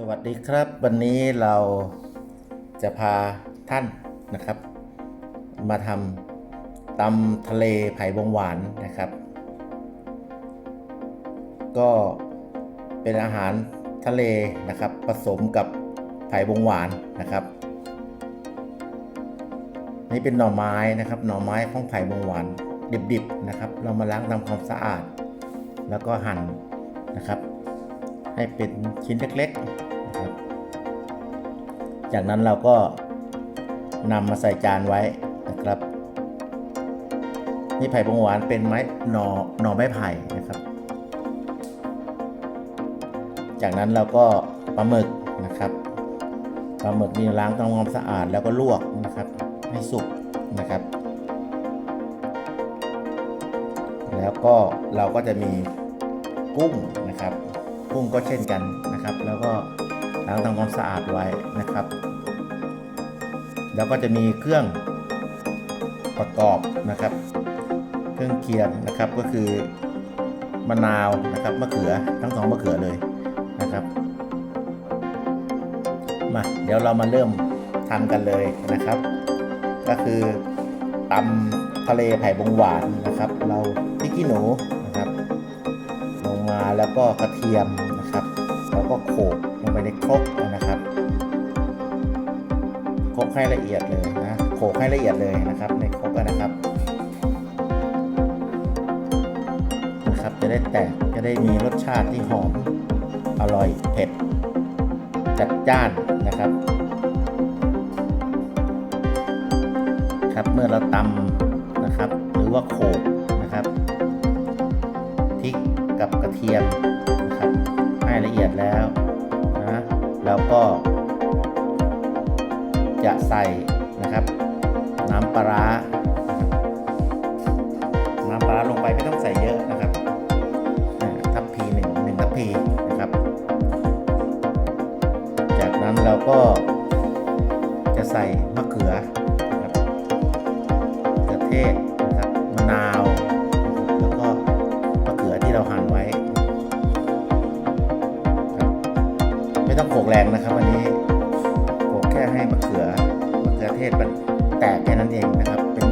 สวัสดีครับ วันนี้เราจะพาท่านนะครับ มาทำตำทะเลไผ่บงหวานนะครับ ก็เป็นอาหารทะเลนะครับ ผสมกับไผ่บงหวานนะครับ นี่เป็นหน่อไม้นะครับ หน่อไม้ของไผ่บงหวาน ดิบๆนะครับ เรามาล้างทำความสะอาด แล้วก็หั่นนะครับให้เป็นชิ้นเล็ก ๆ จากนั้นเราก็นำมาใส่จานไว้นะครับ นี่ไผ่บงหวานเป็นไม้หน่อหน่อไม้ไผ่นะครับ จากนั้นเราก็ปลาหมึกนะครับปลาหมึกนี่ล้างทำความสะอาดแล้วก็ลวกนะครับ ให้สุกนะครับ แล้วก็เราก็จะมีกุ้งนะครับ กุ้งก็เช่นกันนะครับ แล้วก็ ล้างทำความสะอาดไว้นะครับ แล้วก็จะมีเครื่องประกอบนะครับ เครื่องเคียงนะครับก็คือมะนาวนะครับมะเขือทั้งสองมะเขือเลยนะครับมาเดี๋ยวเรามาเริ่มทำกันเลยนะครับ ก็คือตำทะเลไผ่บงหวานนะครับ เราพริกขี้หนูนะครับ ลงมาแล้วก็กระเทียมนะครับ แล้วก็โขก ไปในครกนะครับโขลกให้ละเอียดเลยนะโขลกให้ละเอียดเลยนะครับ ในครกนะครับนะครับ จะได้แตกจะได้มีรสชาติที่หอมอร่อยเผ็ด จัดจ้านนะครับ ครับเมื่อเราตำนะครับ หรือว่าโขลกนะครับพริกกับกระเทียมนะครับให้ละเอียดแล้ว แล้วก็ จะใส่นะครับ น้ำปลาร้าน้ำปลาร้าลงไปไม่ต้องใส่เยอะนะครับทัพพีหนึ่งหนึ่งทัพพีนะครับ จากนั้นเราก็จะใส่มะเขือนะครับมะเขือเทศ ต้องโขกแรงนะครับอันนี้โขกแค่ให้มะเขือมะเขือเทศมันแตกแค่นั้นเองนะครับ เป็น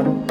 ส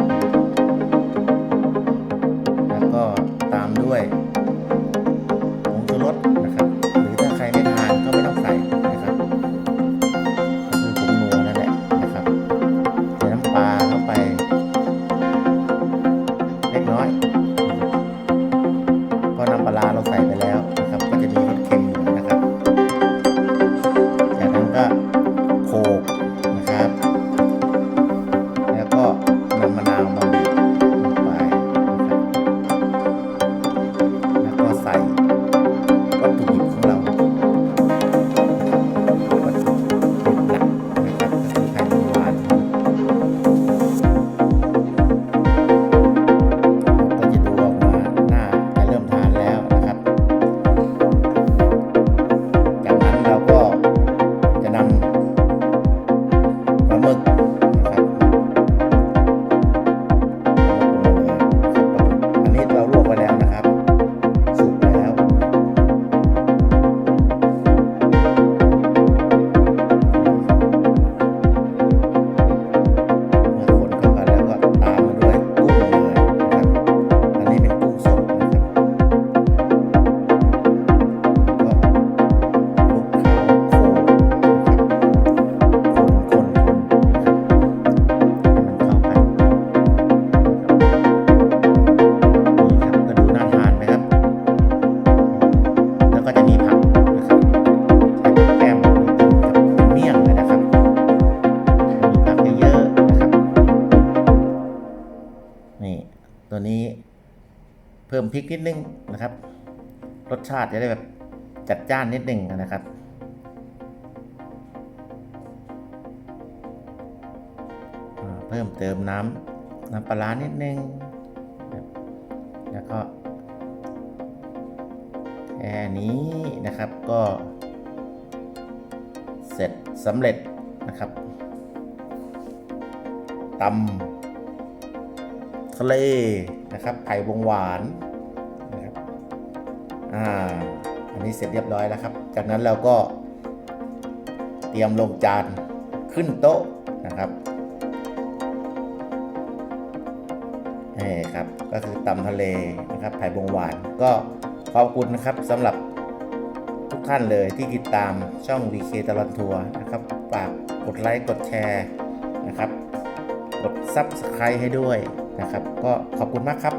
พิ่มพริกนิดนึงนะครับ รสชาติจะได้แบบจัดจ้านนิดนึงนะครับ เพิ่มเติมน้ำน้ำปลานิดนึง แล้วก็แค่นี้นะครับก็เสร็จสำเร็จนะครับตำทะเลนะครับไผ่วงหวาน อ่าอันนี้เสร็จเรียบร้อยแล้วครับ จากนั้นเราก็เตรียมลงจานขึ้นโต๊ะนะครับนี่ครับ ก็คือตำทะเลนะครับไผ่บงหวาน ก็ขอบคุณนะครับสำหรับทุกท่านเลยที่ติดตามช่อง VK ตลอดทัวร์นะครับฝากกดไลค์กดแชร์นะครับ กด Subscribe ให้ด้วยนะครับ ก็ขอบคุณมากครับ